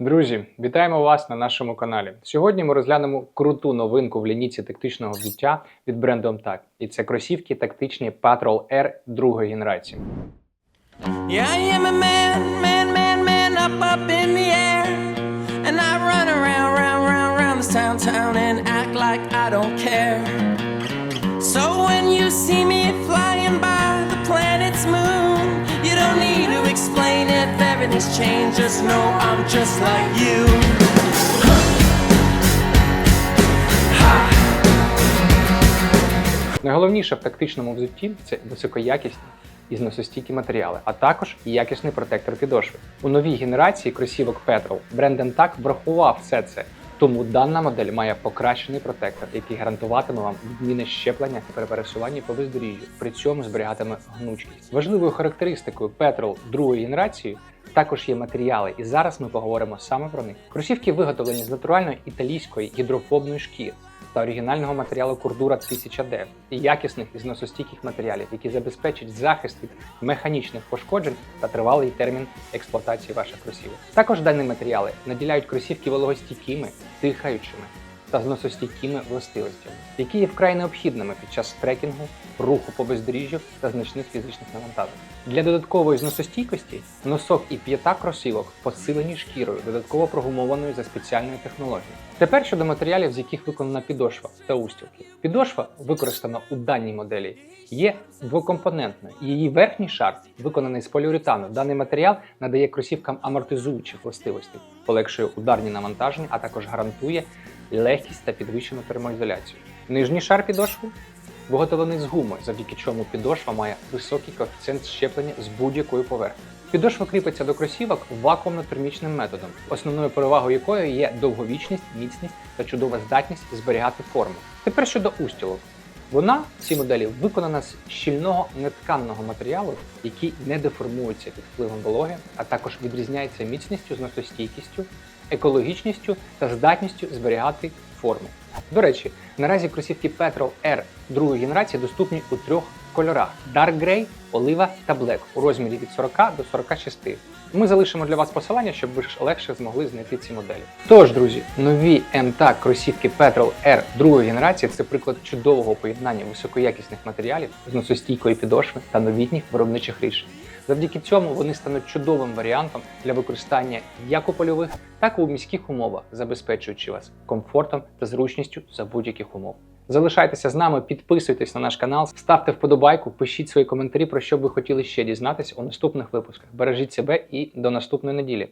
Друзі, вітаємо вас на нашому каналі. Сьогодні ми розглянемо круту новинку в лінійці тактичного взуття від бренду MTAC. І це кросівки тактичні Patrol R другої генерації. Yeah, I am a man, if everything's changed. Just know I'm just like you. Найголовніше в тактичному взутті це високоякісні і зносостійкі матеріали, а також якісний протектор підошви. У новій генерації кросівок Petrol бренд MTAC врахував все це. Тому дана модель має покращений протектор, який гарантуватиме вам відміни щеплення при пересуванні по бездоріжжю, при цьому зберігатиме гнучкість. Важливою характеристикою Petrol другої генерації також є матеріали, і зараз ми поговоримо саме про них. Кросівки виготовлені з натуральної італійської гідрофобної шкіри та оригінального матеріалу Курдура 1000D і якісних і зносостійких матеріалів, які забезпечать захист від механічних пошкоджень та тривалий термін експлуатації ваших кросівок. Також дані матеріали наділяють кросівки вологостійкими, дихаючими та зносостійкими властивостями, які є вкрай необхідними під час трекінгу, руху по бездоріжжю та значних фізичних навантажень. Для додаткової зносостійкості носок і п'ята кросівок посилені шкірою, додатково прогумованою за спеціальною технологією. Тепер щодо матеріалів, з яких виконана підошва та устілки. Підошва, використана у даній моделі, є двокомпонентною, її верхній шар виконаний з поліуретану. Даний матеріал надає кросівкам амортизуючих властивостей, полегшує ударні навантаження, а також гарантує легкість та підвищену термоізоляцію. Нижній шар підошви виготовлений з гуми, завдяки чому підошва має високий коефіцієнт щеплення з будь-якої поверхні. Підошва кріпиться до кросівок вакуумно-термічним методом, основною перевагою якої є довговічність, міцність та чудова здатність зберігати форму. Тепер щодо устілок. Вона в цій моделі виконана з щільного нетканного матеріалу, який не деформується під впливом вологи, а також відрізняється міцністю, зносостійкістю, екологічністю та здатністю зберігати форму. До речі, наразі кросівки Petrol R другої генерації доступні у трьох кольорах: Dark Grey, Олива та Black у розмірі від 40 до 46. Ми залишимо для вас посилання, щоб ви ж легше змогли знайти ці моделі. Тож, друзі, нові MTAG кросівки Petrol R другої генерації це приклад чудового поєднання високоякісних матеріалів, з зносостійкої підошви та новітніх виробничих рішень. Завдяки цьому вони стануть чудовим варіантом для використання як у польових, так і у міських умовах, забезпечуючи вас комфортом та зручністю за будь-яких умов. Залишайтеся з нами, підписуйтесь на наш канал, ставте вподобайку, пишіть свої коментарі, про що б ви хотіли ще дізнатися у наступних випусках. Бережіть себе і до наступної неділі.